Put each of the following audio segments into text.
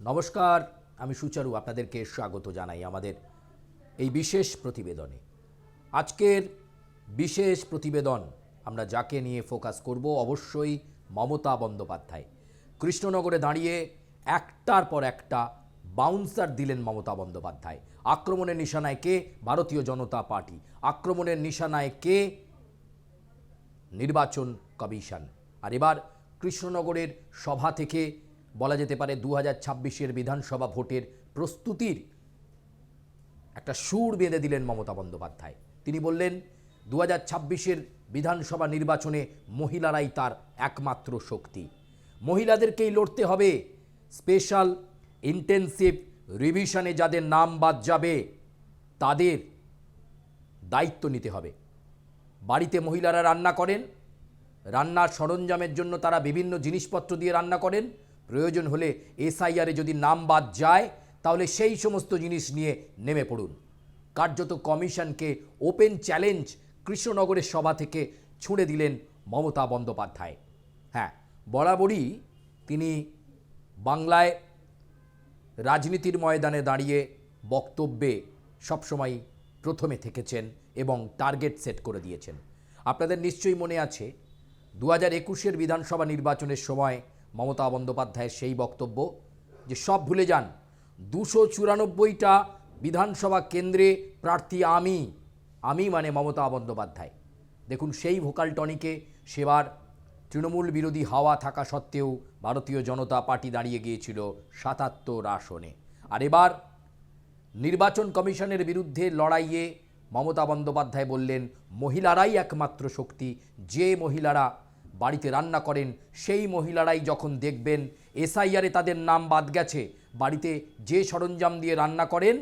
নমস্কার, আমি সুচারু আপনাদেরকে স্বাগত জানাই আমাদের এই বিশেষ প্রতিবেদনে। আজকের বিশেষ প্রতিবেদন আমরা যাকে নিয়ে ফোকাস করব অবশ্যই মমতা বন্দ্যোপাধ্যায়। কৃষ্ণনগরে দাঁড়িয়ে একটার পর একটা বাউন্সার দিলেন মমতা বন্দ্যোপাধ্যায়। আক্রমণের নিশানায় কে? ভারতীয় জনতা পার্টি। আক্রমণের নিশানায় কে? নির্বাচন কমিশন। আর এবার কৃষ্ণনগরের সভা থেকে বলা যেতে পারে দু হাজার বিধানসভা ভোটের প্রস্তুতির একটা সুর বেঁধে দিলেন মমতা বন্দ্যোপাধ্যায়। তিনি বললেন দু হাজার বিধানসভা নির্বাচনে মহিলারাই তার একমাত্র শক্তি। মহিলাদেরকেই লড়তে হবে। স্পেশাল ইন্টেনসিভ রিভিশনে যাদের নাম বাদ যাবে, তাদের দায়িত্ব নিতে হবে। বাড়িতে মহিলারা রান্না করেন, রান্নার সরঞ্জামের জন্য তারা বিভিন্ন জিনিসপত্র দিয়ে রান্না করেন প্রয়োজন হলে এসআইআরে যদি নাম বাদ যায়, তাহলে সেই সমস্ত জিনিস নিয়ে নেমে পড়ুন। কার্যত কমিশনকে ওপেন চ্যালেঞ্জ কৃষ্ণনগরের সভা থেকে ছুঁড়ে দিলেন মমতা বন্দ্যোপাধ্যায়। হ্যাঁ বরাবরই তিনি বাংলায় রাজনীতির ময়দানে দাঁড়িয়ে বক্তব্যে সবসময় প্রথমে থেকেছেন এবং টার্গেট সেট করে দিয়েছেন। আপনাদের নিশ্চয়ই মনে আছে, দু হাজার একুশের বিধানসভা নির্বাচনের সময় মমতা বন্দ্যোপাধ্যায়ের সেই বক্তব্য যে সব ভুলে যান। দুশো চুরানব্বইটা বিধানসভা কেন্দ্রে প্রার্থী আমি। আমি মানে মমতা বন্দ্যোপাধ্যায়। দেখুন, সেই ভোকাল টনিকে সেবার তৃণমূল বিরোধী হাওয়া থাকা সত্ত্বেও ভারতীয় জনতা পার্টি দাঁড়িয়ে গিয়েছিল সাতাত্তর আসনে। আর এবার নির্বাচন কমিশনের বিরুদ্ধে লড়াইয়ে মমতা বন্দ্যোপাধ্যায় বললেন, মহিলারাই একমাত্র শক্তি, যে মহিলারা বাড়িতে রান্না করেন, সেই মহিলারাই যখন দেখবেন এসআইআরে তাদের নাম বাদ গেছে, বাড়িতে যে সরঞ্জাম দিয়ে রান্না করেন,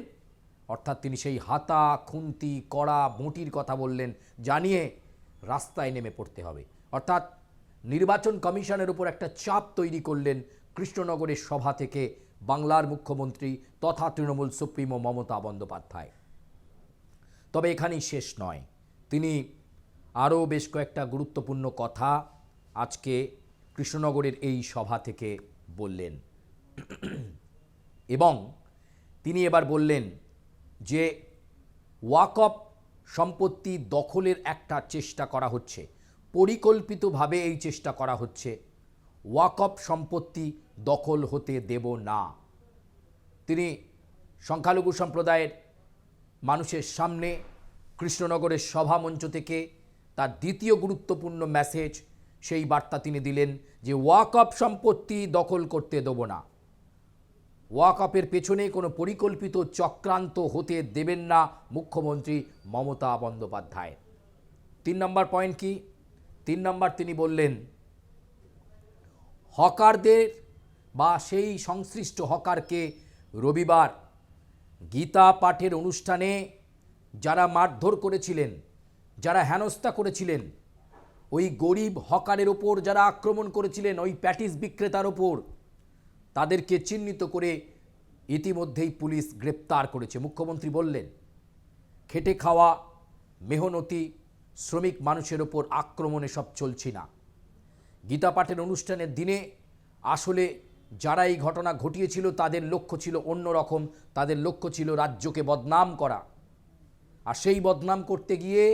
অর্থাৎ তিনি সেই হাতা, খুন্তি, কড়া বঁটির কথা বললেন, জানিয়ে রাস্তায় নেমে পড়তে হবে। অর্থাৎ নির্বাচন কমিশনের উপর একটা চাপ তৈরি করলেন কৃষ্ণনগরের সভা থেকে বাংলার মুখ্যমন্ত্রী তথা তৃণমূল সুপ্রিমো মমতা বন্দ্যোপাধ্যায়। তবে এখানেই শেষ নয়। তিনি আরও বেশ কয়েকটা গুরুত্বপূর্ণ কথা আজকে কৃষ্ণনগরের এই সভা থেকে বললেন। এবং তিনি এবার বললেন যে ওয়াকফ সম্পত্তি দখলের একটা চেষ্টা করা হচ্ছে, পরিকল্পিতভাবে এই চেষ্টা করা হচ্ছে। ওয়াকফ সম্পত্তি দখল হতে দেব না। তিনি সংখ্যালঘু সম্প্রদায়ের মানুষের সামনে কৃষ্ণনগরের সভামঞ্চ থেকে তার দ্বিতীয় গুরুত্বপূর্ণ মেসেজ সেই বার্তা তিনি দিলেন যে ওয়াকফ সম্পত্তি দখল করতে দেব না। ওয়াকফের পেছনে কোনো পরিকল্পিত চক্রান্ত হতে দেবেন না মুখ্যমন্ত্রী মমতা বন্দ্যোপাধ্যায়। তিন নম্বর পয়েন্ট কি? তিন নম্বর তিনি বললেন, হকারদের বা সেই সংশ্লিষ্ট হকারকে রবিবার গীতা পাঠের অনুষ্ঠানে যারা মারধর করেছিলেন, যারা হেনস্থা করেছিলেন ওই গরিব হকারের ওপর যারা আক্রমণ করেছিলেন, ওই প্যাটিস বিক্রেতার ওপর, তাদেরকে চিহ্নিত করে ইতিমধ্যেই পুলিশ গ্রেপ্তার করেছে। মুখ্যমন্ত্রী বললেন, খেটে খাওয়া, মেহনতি, শ্রমিক মানুষের ওপর আক্রমণে সব চলছি না। গীতা পাঠের অনুষ্ঠানের দিনে আসলে যারা এই ঘটনা ঘটিয়েছিল, তাদের লক্ষ্য ছিল অন্য রকম, তাদের লক্ষ্য ছিল রাজ্যকে বদনাম করা। আর সেই বদনাম করতে গিয়ে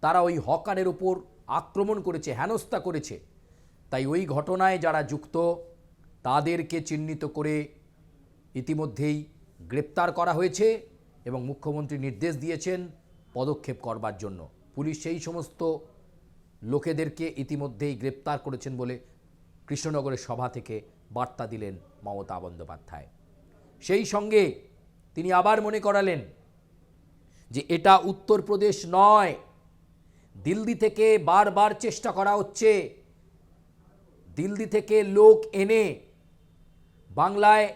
তারা ওই হকারের ওপর আক্রমণ করেছে, হেনস্থা করেছে। তাই ওই ঘটনায় যারা যুক্ত, তাদেরকে চিহ্নিত করে ইতিমধ্যেই গ্রেপ্তার করা হয়েছে এবং মুখ্যমন্ত্রী নির্দেশ দিয়েছেন পদক্ষেপ করবার জন্য। পুলিশ সেই সমস্ত লোকেদেরকে ইতিমধ্যেই গ্রেপ্তার করেছেন বলে কৃষ্ণনগরের সভা থেকে বার্তা দিলেন মমতা বন্দ্যোপাধ্যায়। সেই সঙ্গে তিনি আবার মনে করালেন যে এটা উত্তরপ্রদেশ নয় দিল্লি থেকে বারবার চেষ্টা করা হচ্ছে। দিল্লি থেকে লোক এনে বাংলায়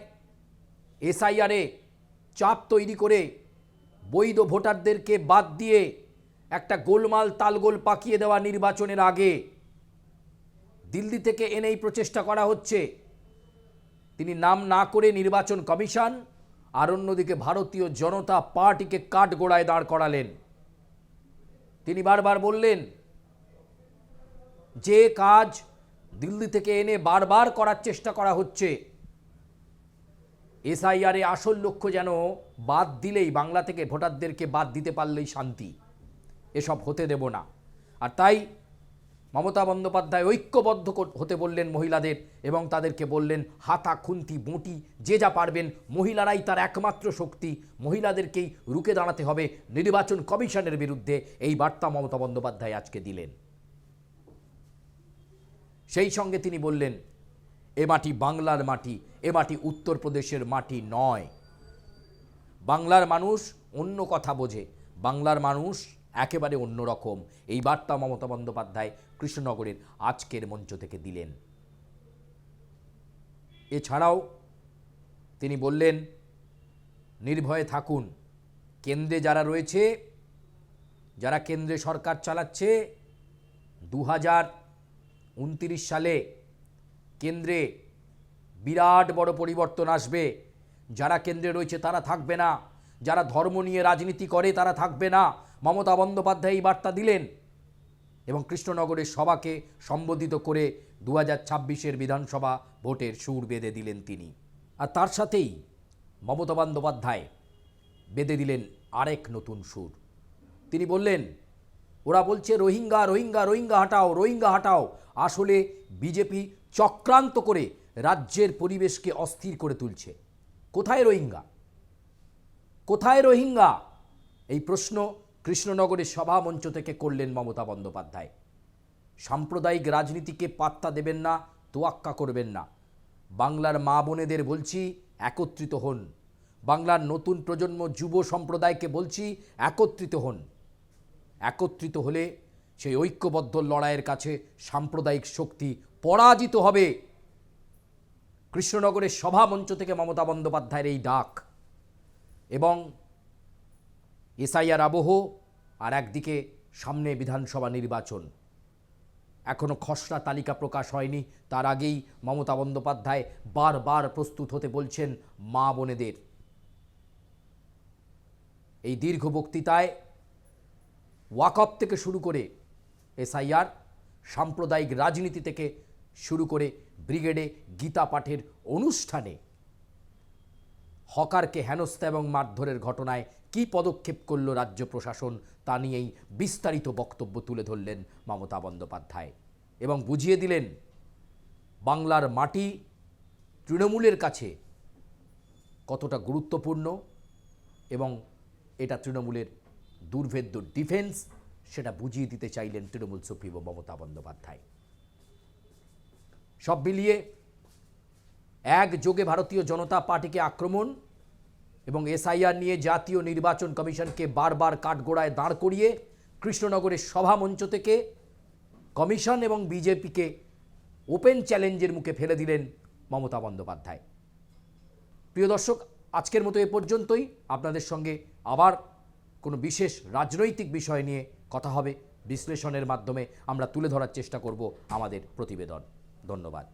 এসআইআরে চাপ তৈরি করে বৈধ ভোটারদেরকে বাদ দিয়ে একটা গোলমাল তালগোল পাকিয়ে দেওয়া নির্বাচনের আগে দিল্লি থেকে এনেই প্রচেষ্টা করা হচ্ছে। তিনি নাম না করে নির্বাচন কমিশন আর অন্যদিকে ভারতীয় জনতা পার্টিকে কাঠগোড়ায় দাঁড় করালেন। তিনি বারবার বললেন, যে কাজ দিল্লি থেকে এনে বারবার করার চেষ্টা করা হচ্ছে, এসআইআরে আসল লক্ষ্য যেন বাদ দিলেই বাংলা থেকে ভোটারদেরকে বাদ দিতে পারলেই শান্তি। এসব হতে দেব না। আর তাই মমতা বন্দ্যোপাধ্যায় ঐক্যবদ্ধ হতে বললেন মহিলাদের এবং তাদেরকে বললেন হাতা, খুন্তি, বঁটি, যে যা পারবেন। মহিলারাই তার একমাত্র শক্তি। মহিলাদেরকেই রুখে দাঁড়াতে হবে নির্বাচন কমিশনের বিরুদ্ধে। এই বার্তা মমতা বন্দ্যোপাধ্যায় আজকে দিলেন। সেই সঙ্গে তিনি বললেন, এ মাটি বাংলার মাটি, এ মাটি উত্তরপ্রদেশের মাটি নয়। বাংলার মানুষ অন্য কথা বোঝে। বাংলার মানুষ একেবারে অন্যরকম। এই বার্তা মমতা বন্দ্যোপাধ্যায় কৃষ্ণনগরের আজকের মঞ্চ থেকে দিলেন। এছাড়াও তিনি বললেন, নির্ভয়ে থাকুন। কেন্দ্রে যারা রয়েছে, যারা কেন্দ্রে সরকার চালাচ্ছে দু সালে কেন্দ্রে বিরাট বড় পরিবর্তন আসবে। যারা কেন্দ্রে রয়েছে তারা থাকবে না। যারা ধর্ম নিয়ে রাজনীতি করে তারা থাকবে না। মমতা বন্দ্যোপাধ্যায় এই বার্তা দিলেন এবং কৃষ্ণনগরের সভাকে সম্বোধিত করে দু হাজার ছাব্বিশের বিধানসভা ভোটের সুর বেঁধে দিলেন তিনি। আর তার সাথেই মমতা বন্দ্যোপাধ্যায় বেঁধে দিলেন আরেক নতুন সুর। তিনি বললেন, ওরা বলছে, রোহিঙ্গা রোহিঙ্গা রোহিঙ্গা হাটাও রোহিঙ্গা হাটাও। আসলে বিজেপি চক্রান্ত করে রাজ্যের পরিবেশকে অস্থির করে তুলছে। কোথায় রোহিঙ্গা? কোথায় রোহিঙ্গা? এই প্রশ্ন কৃষ্ণনগরের সভামঞ্চ থেকে করলেন মমতা বন্দ্যোপাধ্যায়। সাম্প্রদায়িক রাজনীতিকে পাত্তা দেবেন না, তোয়াক্কা করবেন না। বাংলার মা বোনেদের বলছি, একত্রিত হন। বাংলার নতুন প্রজন্ম যুব সম্প্রদায়কে বলছি, একত্রিত হন। একত্রিত হলে সেই ঐক্যবদ্ধ লড়াইয়ের কাছে সাম্প্রদায়িক শক্তি পরাজিত হবে। কৃষ্ণনগরের সভা মঞ্চ থেকে মমতা বন্দ্যোপাধ্যায়ের এই ডাক। এবং এসআইআর আবহ আর একদিকে সামনে বিধানসভা নির্বাচন। এখনও খসড়া তালিকা প্রকাশ হয়নি। তার আগেই মমতা বন্দ্যোপাধ্যায় বারবার প্রস্তুত হতে বলছেন মা বোনেদের। এই দীর্ঘ বক্তৃতায় ওয়াকআপ থেকে শুরু করে এসআইআর, সাম্প্রদায়িক রাজনীতি থেকে শুরু করে ব্রিগেডে গীতা পাঠের অনুষ্ঠানে হকারকে হেনস্থা এবং মারধরের ঘটনায় কী পদক্ষেপ করল রাজ্য প্রশাসন তা নিয়েই বিস্তারিত বক্তব্য তুলে ধরলেন মমতা বন্দ্যোপাধ্যায়। এবং বুঝিয়ে দিলেন, বাংলার মাটি তৃণমূলের কাছে কতটা গুরুত্বপূর্ণ এবং এটা তৃণমূলের দুর্ভেদ্য ডিফেন্স সেটা বুঝিয়ে দিতে চাইলেন তৃণমূল সুপ্রিমো মমতা বন্দ্যোপাধ্যায়। সব মিলিয়ে একযোগে ভারতীয় জনতা পার্টিকে আক্রমণ এবং এসআইআর নিয়ে জাতীয় নির্বাচন কমিশনকে বারবার কাঠগোড়ায় দাঁড় করিয়ে কৃষ্ণনগরের সভামঞ্চ থেকে কমিশন এবং বিজেপিকে ওপেন চ্যালেঞ্জের মুখে ফেলে দিলেন মমতা বন্দ্যোপাধ্যায়। প্রিয় দর্শক, আজকের মতো এ পর্যন্তই। আপনাদের সঙ্গে আবার কোনো বিশেষ রাজনৈতিক বিষয় নিয়ে কথা হবে। বিশ্লেষণের মাধ্যমে আমরা তুলে ধরার চেষ্টা করব আমাদের প্রতিবেদন। ধন্যবাদ।